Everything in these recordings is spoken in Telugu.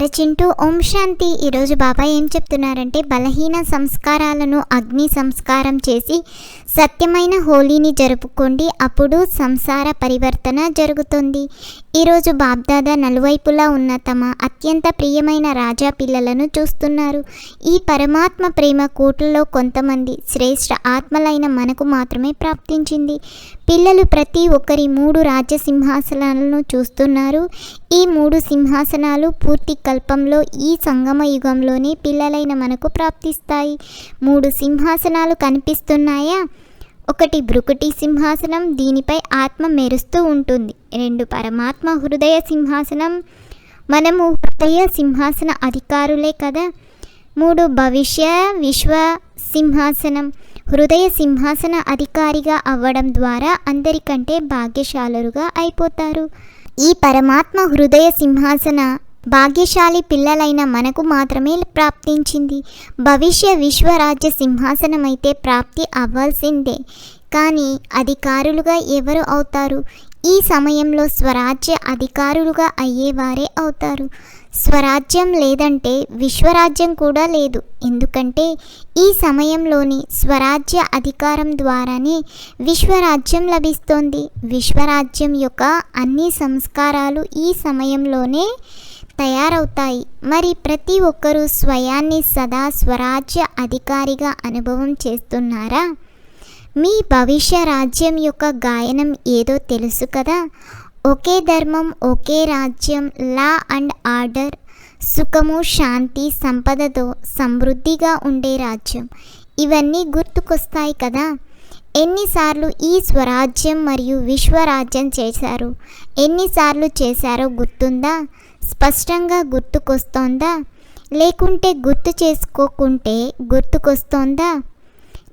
అరచింటూ ఓం శాంతి. ఈరోజు బాబాయ్ ఏం చెప్తున్నారంటే బలహీన సంస్కారాలను అగ్ని సంస్కారం చేసి సత్యమైన హోలీని జరుపుకోండి. అప్పుడు సంసార పరివర్తన జరుగుతుంది. ఈరోజు బాబ్దాదా నలువైపులా ఉన్న తమ అత్యంత ప్రియమైన రాజా పిల్లలను చూస్తున్నారు. ఈ పరమాత్మ ప్రేమ కోట్లలో కొంతమంది శ్రేష్ఠ ఆత్మలైన మనకు మాత్రమే ప్రాప్తించింది. పిల్లలు ప్రతి ఒక్కరి మూడు రాజ్య సింహాసనాలను చూస్తున్నారు. ఈ మూడు సింహాసనాలు పూర్తి కల్పంలో ఈ సంగమ యుగంలోనే పిల్లలైన మనకు ప్రాప్తిస్తాయి. మూడు సింహాసనాలు కనిపిస్తున్నాయా? ఒకటి బ్రుకుటి సింహాసనం దీనిపై ఆత్మ మెరుస్తూ ఉంటుంది. రెండు పరమాత్మ హృదయ సింహాసనం. మనము హృదయ సింహాసన అధికారులే కదా. మూడు భవిష్య విశ్వ సింహాసనం. హృదయ సింహాసన అధికారిగా అవ్వడం ద్వారా అందరికంటే భాగ్యశాలరుగా అయిపోతారు. ఈ పరమాత్మ హృదయ సింహాసన భాగ్యశాలి పిల్లలైన మనకు మాత్రమే ప్రాప్తించింది. భవిష్య విశ్వరాజ్య సింహాసనం అయితే ప్రాప్తి అవ్వాల్సిందే. కానీ అధికారులుగా ఎవరు అవుతారు? ఈ సమయంలో స్వరాజ్య అధికారులుగా అయ్యేవారే అవుతారు. స్వరాజ్యం లేదంటే విశ్వరాజ్యం కూడా లేదు. ఎందుకంటే ఈ సమయంలోని స్వరాజ్య అధికారం ద్వారానే విశ్వరాజ్యం లభిస్తోంది. విశ్వరాజ్యం యొక్క అన్ని సంస్కారాలు ఈ సమయంలోనే తయారవుతాయి. మరి ప్రతి ఒక్కరూ స్వయాన్ని సదా స్వరాజ్య అధికారిగా అనుభవం చేస్తున్నారా? మీ భవిష్య రాజ్యం యొక్క గాయనం ఏదో తెలుసు కదా? ఒకే ధర్మం ఒకే రాజ్యం లా అండ్ ఆర్డర్ సుఖము శాంతి సంపదతో సమృద్ధిగా ఉండే రాజ్యం. ఇవన్నీ గుర్తుకొస్తాయి కదా? ఎన్నిసార్లు ఈ స్వరాజ్యం మరియు విశ్వరాజ్యం చేశారు? ఎన్నిసార్లు చేశారో గుర్తుందా? స్పష్టంగా గుర్తుకొస్తోందా? లేకుంటే గుర్తు చేసుకోకుంటే గుర్తుకొస్తోందా?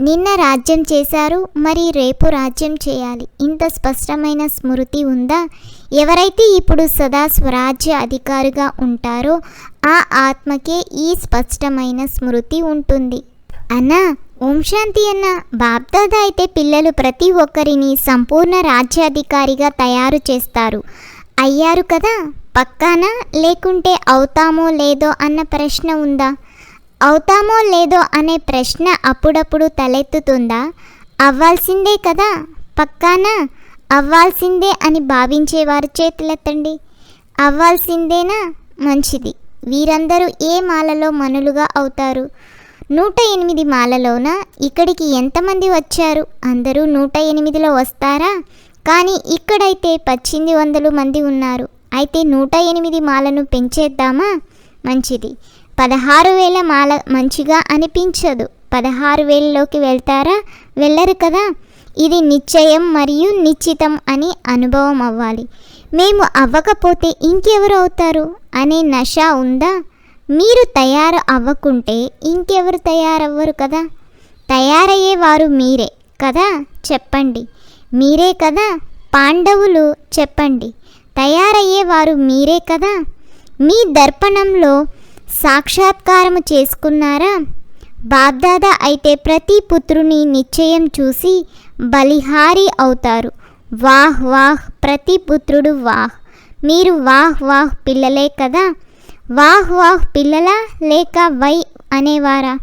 నిన్న రాజ్యం చేశారు మరి రేపు రాజ్యం చేయాలి. ఇంత స్పష్టమైన స్మృతి ఉందా? ఎవరైతే ఇప్పుడు సదా స్వరాజ్య అధికారిగా ఉంటారో ఆ ఆత్మకే ఈ స్పష్టమైన స్మృతి ఉంటుంది. అన్నా ఓం శాంతి అన్న. బాబ్దాదా అయితే పిల్లలు ప్రతి ఒక్కరిని సంపూర్ణ రాజ్యాధికారిగా తయారు చేస్తారు. అయ్యారు కదా? పక్కానా? లేకుంటే అవుతామో లేదో అన్న ప్రశ్న ఉందా? అవుతామో లేదో అనే ప్రశ్న అప్పుడప్పుడు తలెత్తుతుందా? అవ్వాల్సిందే కదా? పక్కానా? అవ్వాల్సిందే అని భావించేవారు చేతులెత్తండి. అవ్వాల్సిందేనా? మంచిది. వీరందరూ ఏ మాలలో మనులుగా అవుతారు? నూట ఎనిమిది మాలలోన? ఇక్కడికి ఎంతమంది వచ్చారు? అందరూ నూట ఎనిమిదిలో వస్తారా? కానీ ఇక్కడైతే పద్దెనిమిది వందలు మంది ఉన్నారు. అయితే నూట ఎనిమిది మాలను పెంచేద్దామా? మంచిది. పదహారు వేల మాల మంచిగా అనిపించదు. పదహారు వేలలోకి వెళ్తారా? వెళ్ళరు కదా. ఇది నిశ్చయం మరియు నిశ్చితం అని అనుభవం అవ్వాలి. మేము అవ్వకపోతే ఇంకెవరు అవుతారు? అనే నష ఉందా? మీరు తయారు అవ్వకుంటే ఇంకెవరు తయారవ్వరు కదా? తయారయ్యేవారు మీరే కదా? చెప్పండి. మీరే కదా? పాండవులు చెప్పండి. తయారయ్యేవారు మీరే కదా? మీ దర్పణంలో సాక్షాత్కారము చేసుకున్నారా? బాగ్దాదా అయితే ప్రతి పుత్రుని నిశ్చయం చూసి బలిహారి అవుతారు. వాహ్ వాహ్ ప్రతి పుత్రుడు వాహ్. మీరు వాహ్ వాహ్ పిల్లలే కదా? వాహ్ వాహ్ పిల్లలా లేక వై అనేవారా?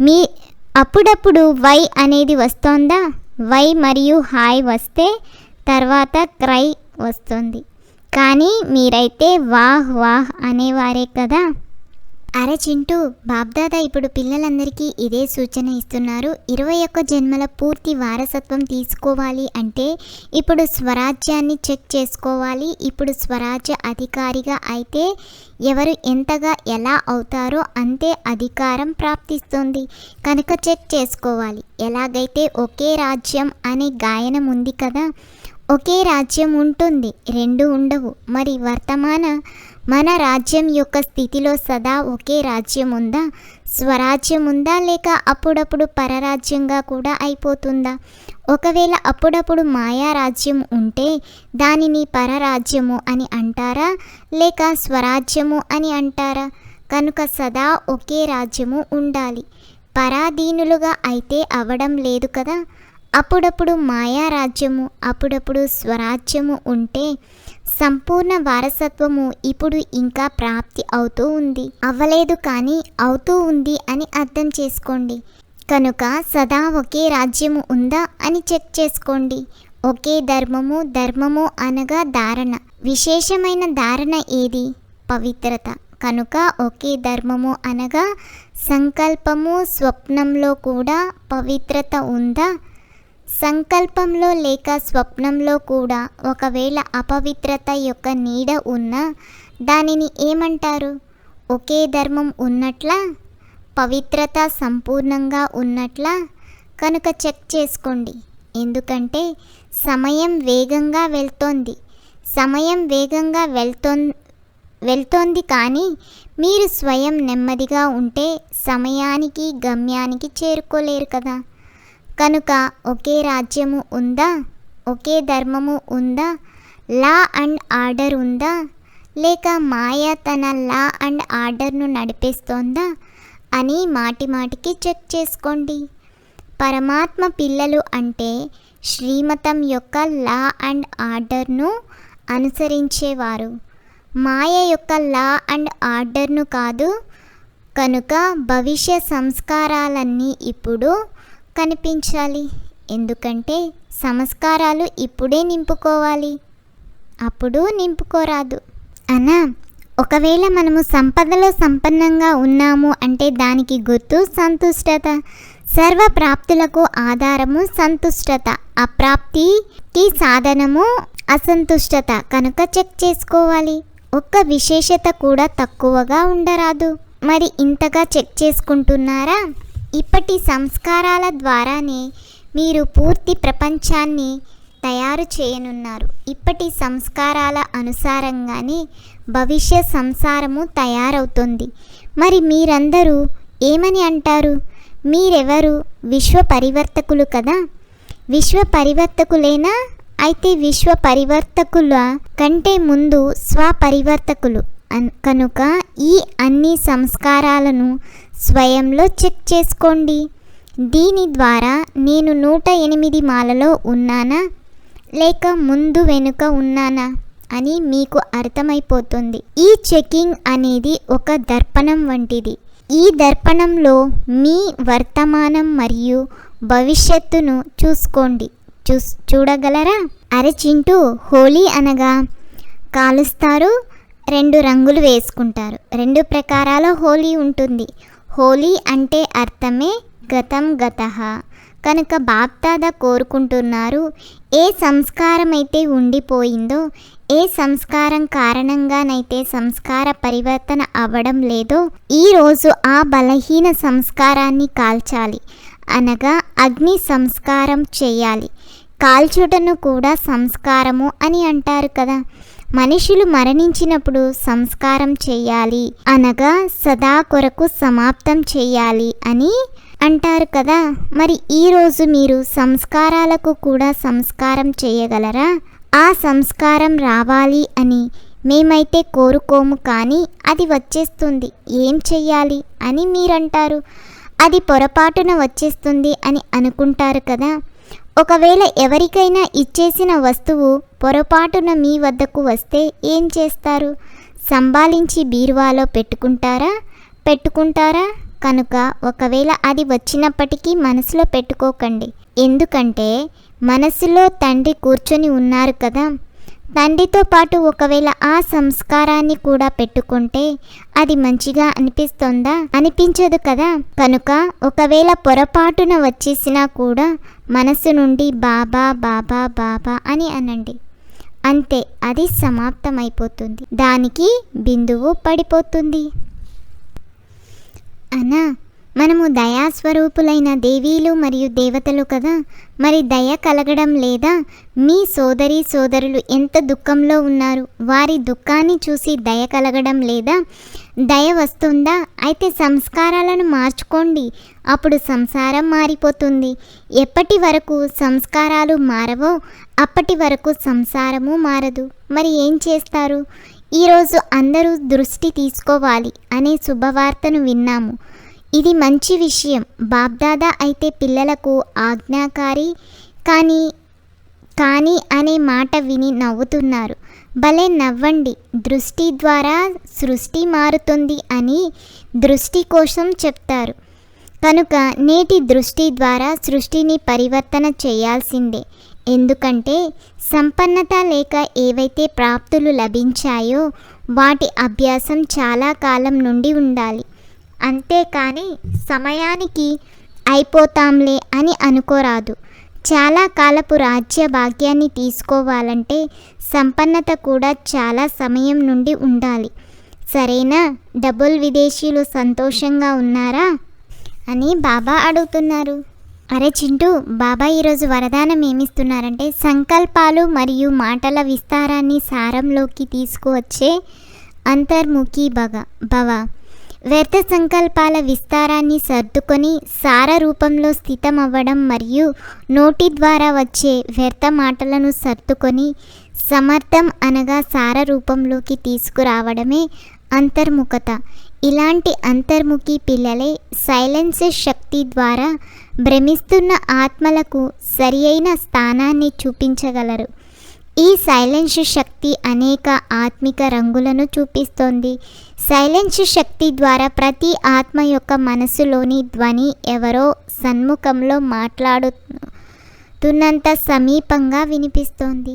మీ అప్పుడప్పుడు వై అనేది వస్తోందా? వై మరియు హాయ్ వస్తే తర్వాత క్రై వస్తుంది. కానీ మీరైతే వాహ్ వాహ్ అనేవారే కదా? అరే చింటూ బాబ్దాదా ఇప్పుడు పిల్లలందరికీ ఇదే సూచన ఇస్తున్నారు. ఇరవై ఒక్క జన్మల పూర్తి వారసత్వం తీసుకోవాలి అంటే ఇప్పుడు స్వరాజ్యాన్ని చెక్ చేసుకోవాలి. ఇప్పుడు స్వరాజ్య అధికారిగా అయితే ఎవరు ఎంతగా ఎలా అవుతారో అంతే అధికారం ప్రాప్తిస్తుంది. కనుక చెక్ చేసుకోవాలి. ఎలాగైతే ఒకే రాజ్యం అనే గాయనం ఉంది కదా ఒకే రాజ్యం ఉంటుంది. రెండు ఉండవు. మరి వర్తమాన మన రాజ్యం యొక్క స్థితిలో సదా ఒకే రాజ్యం ఉందా స్వరాజ్యం ఉందా లేక అప్పుడప్పుడు పరరాజ్యంగా కూడా అయిపోతుందా? ఒకవేళ అప్పుడప్పుడు మాయారాజ్యం ఉంటే దానిని పరరాజ్యము అని అంటారా? లేక స్వరాజ్యము అని అంటారా? కనుక సదా ఒకే రాజ్యము ఉండాలి. పరాధీనులుగా అయితే అవడం లేదు కదా? అప్పుడప్పుడు మాయారాజ్యము అప్పుడప్పుడు స్వరాజ్యము ఉంటే సంపూర్ణ వారసత్వము ఇప్పుడు ఇంకా ప్రాప్తి అవుతూ ఉంది. అవ్వలేదు కానీ అవుతూ ఉంది అని అర్థం చేసుకోండి. కనుక సదా ఒకే రాజ్యము ఉందా అని చెక్ చేసుకోండి. ఒకే ధర్మము ధర్మము అనగా ధారణ. విశేషమైన ధారణ ఏది? పవిత్రత. కనుక ఒకే ధర్మము అనగా సంకల్పము స్వప్నంలో కూడా పవిత్రత ఉందా? సంకల్పంలో లేక స్వప్నంలో కూడా ఒకవేళ అపవిత్రత యొక్క నీడ ఉన్నా దానిని ఏమంటారు? ఒకే ధర్మం ఉన్నట్లా? పవిత్రత సంపూర్ణంగా ఉన్నట్లా? కనుక చెక్ చేసుకోండి. ఎందుకంటే సమయం వేగంగా వెళ్తోంది. సమయం వేగంగా వెళ్తో వెళ్తోంది కానీ మీరు స్వయం నెమ్మదిగా ఉంటే సమయానికి గమ్యానికి చేరుకోలేరు కదా. కనుక ఒకే రాజ్యము ఉందా? ఒకే ధర్మము ఉందా? లా అండ్ ఆర్డర్ ఉందా? లేక మాయ తన లా అండ్ ఆర్డర్ను నడిపిస్తోందా? అని మాటి మాటికి చెక్ చేసుకోండి. పరమాత్మ పిల్లలు అంటే శ్రీమతం యొక్క లా అండ్ ఆర్డర్ను అనుసరించేవారు. మాయ యొక్క లా అండ్ ఆర్డర్ను కాదు కనుక భవిష్య సంస్కారాలన్నీ ఇప్పుడు కనిపించాలి. ఎందుకంటే సంస్కారాలు ఇప్పుడే నింపుకోవాలి. అప్పుడు నింపుకోరాదు. అనా ఒకవేళ మనము సంపదలో సంపన్నంగా ఉన్నాము అంటే దానికి గుర్తు సంతుష్టత. సర్వ ప్రాప్తులకు ఆధారము సంతుష్టత. అప్రాప్తికి సాధనము అసంతుష్టత. కనుక చెక్ చేసుకోవాలి. ఒక్క విశేషత కూడా తక్కువగా ఉండరాదు. మరి ఇంతగా చెక్ చేసుకుంటున్నారా? ఇప్పటి సంస్కారాల ద్వారానే మీరు పూర్తి ప్రపంచాన్ని తయారు చేయనున్నారు. ఇప్పటి సంస్కారాల అనుసారంగానే భవిష్య సంసారము తయారవుతుంది. మరి మీరందరూ ఏమని అంటారు? మీరెవరు? విశ్వ పరివర్తకులు కదా? విశ్వ పరివర్తకులేనా? అయితే విశ్వ పరివర్తకుల కంటే ముందు స్వపరివర్తకులు కనుక ఈ అన్ని సంస్కారాలను స్వయంలో చెక్ చేసుకోండి. దీని ద్వారా నేను నూట ఎనిమిది మాలలో ఉన్నానా? లేక ముందు వెనుక ఉన్నానా? అని మీకు అర్థమైపోతుంది. ఈ చెకింగ్ అనేది ఒక దర్పణం వంటిది. ఈ దర్పణంలో మీ వర్తమానం మరియు భవిష్యత్తును చూసుకోండి. చూస్ చూడగలరా? అరచింటూ హోలీ అనగా కాలుస్తారు రెండు రంగులు వేసుకుంటారు. రెండు ప్రకారాల హోలీ ఉంటుంది. హోలీ అంటే అర్థమే గతం గత. కనుక బాప్దాద కోరుకుంటున్నారు ఏ సంస్కారం అయితే ఉండిపోయిందో ఏ సంస్కారం కారణంగానైతే సంస్కార పరివర్తన అవ్వడం లేదో ఈరోజు ఆ బలహీన సంస్కారాన్ని కాల్చాలి. అనగా అగ్ని సంస్కారం చేయాలి. కాల్చుటను కూడా సంస్కారము అని అంటారు కదా. మనుషులు మరణించినప్పుడు సంస్కారం చేయాలి అనగా సదా కొరకు సమాప్తం చేయాలి అని అంటారు కదా. మరి ఈరోజు మీరు సంస్కారాలకు కూడా సంస్కారం చేయగలరా? ఆ సంస్కారం రావాలి అని మేమైతే కోరుకోము కానీ అది వచ్చేస్తుంది. ఏం చెయ్యాలి అని మీరంటారు. అది పొరపాటున వచ్చేస్తుంది అని అనుకుంటారు కదా. ఒకవేళ ఎవరికైనా ఇచ్చేసిన వస్తువు పొరపాటున మీ వద్దకు వస్తే ఏం చేస్తారు? సంభాలించి బీరువాలో పెట్టుకుంటారా? పెట్టుకుంటారా? కనుక ఒకవేళ అది వచ్చినప్పటికీ మనసులో పెట్టుకోకండి. ఎందుకంటే మనసులో తండ్రి కూర్చొని ఉన్నారు కదా తండ్రితో పాటు ఒకవేళ ఆ సంస్కారాన్ని కూడా పెట్టుకుంటే అది మంచిగా అనిపిస్తుందా? అనిపించదు కదా. కనుక ఒకవేళ పొరపాటున వచ్చేసినా కూడా మనసు నుండి బాబా బాబా బాబా అని అనండి. అంతే అది సమాప్తమైపోతుంది. దానికి బిందువు పడిపోతుంది. అనా మనము దయాస్వరూపులైన దేవీలు మరియు దేవతలు కదా మరి దయ కలగడం లేదా? మీ సోదరి సోదరులు ఎంత దుఃఖంలో ఉన్నారు? వారి దుఃఖాన్ని చూసి దయ కలగడం లేదా? దయ వస్తుందా? అయితే సంస్కారాలను మార్చుకోండి. అప్పుడు సంసారం మారిపోతుంది. ఎప్పటి వరకు సంస్కారాలు మారవో అప్పటి వరకు సంసారము మారదు. మరి ఏం చేస్తారు? ఈరోజు అందరూ దృష్టి తీసుకోవాలి అనే శుభవార్తను విన్నాము. ఇది మంచి విషయం. బాబ్దాదా అయితే పిల్లలకు ఆజ్ఞాకారి కానీ కానీ అనే మాట విని నవ్వుతున్నారు. భలే నవ్వండి. దృష్టి ద్వారా సృష్టి మారుతుంది అని దృష్టి కోసం చెప్తారు. కనుక నేటి దృష్టి ద్వారా సృష్టిని పరివర్తన చేయాల్సిందే. ఎందుకంటే సంపన్నత లేక ఏవైతే ప్రాప్తులు లభించాయో వాటి అభ్యాసం చాలా కాలం నుండి ఉండాలి. అంతేకాని సమయానికి అయిపోతాంలే అని అనుకోరాదు. చాలా కాలపు రాజ్య భాగ్యాన్ని తీసుకోవాలంటే సంపన్నత కూడా చాలా సమయం నుండి ఉండాలి. సరేనా? డబుల్ విదేశీయులు సంతోషంగా ఉన్నారా? అని బాబా అడుగుతున్నారు. అరే చింటూ బాబా ఈరోజు వరదానం ఏమిస్తున్నారంటే సంకల్పాలు మరియు మాటల విస్తారాన్ని సారంలోకి తీసుకువచ్చే అంతర్ముఖి భగ భవ వ్యర్థ సంకల్పాల విస్తారాన్ని సర్దుకొని సార రూపంలో స్థితమవ్వడం మరియు నోటి ద్వారా వచ్చే వ్యర్థ మాటలను సర్దుకొని సమర్థం అనగా సార రూపంలోకి తీసుకురావడమే అంతర్ముఖత. ఇలాంటి అంతర్ముఖి పిల్లలే సైలెన్సెస్ శక్తి ద్వారా భ్రమిస్తున్న ఆత్మలకు సరి అయిన స్థానాన్ని చూపించగలరు. ఈ సైలెన్స్ శక్తి అనేక ఆత్మిక రంగులను చూపిస్తోంది. సైలెన్స్ శక్తి ద్వారా ప్రతి ఆత్మ యొక్క మనసులోని ధ్వని ఎవరో సన్ముఖంలో మాట్లాడుతున్నంత సమీపంగా వినిపిస్తోంది.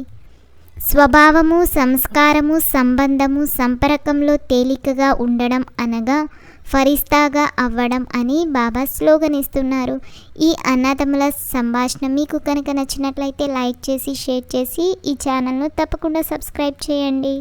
స్వభావము సంస్కారము సంబంధము సంపర్కంలో తేలికగా ఉండడం అనగా ఫరిస్తాగా అవ్వడం అని బాబా స్లోగన్ ఇస్తున్నారు ఈ అన్నదమ్ముల సంభాషణ మీకు కనుక నచ్చినట్లయితే లైక్ చేసి షేర్ చేసి ఈ ఛానల్ను తప్పకుండా సబ్స్క్రైబ్ చేయండి.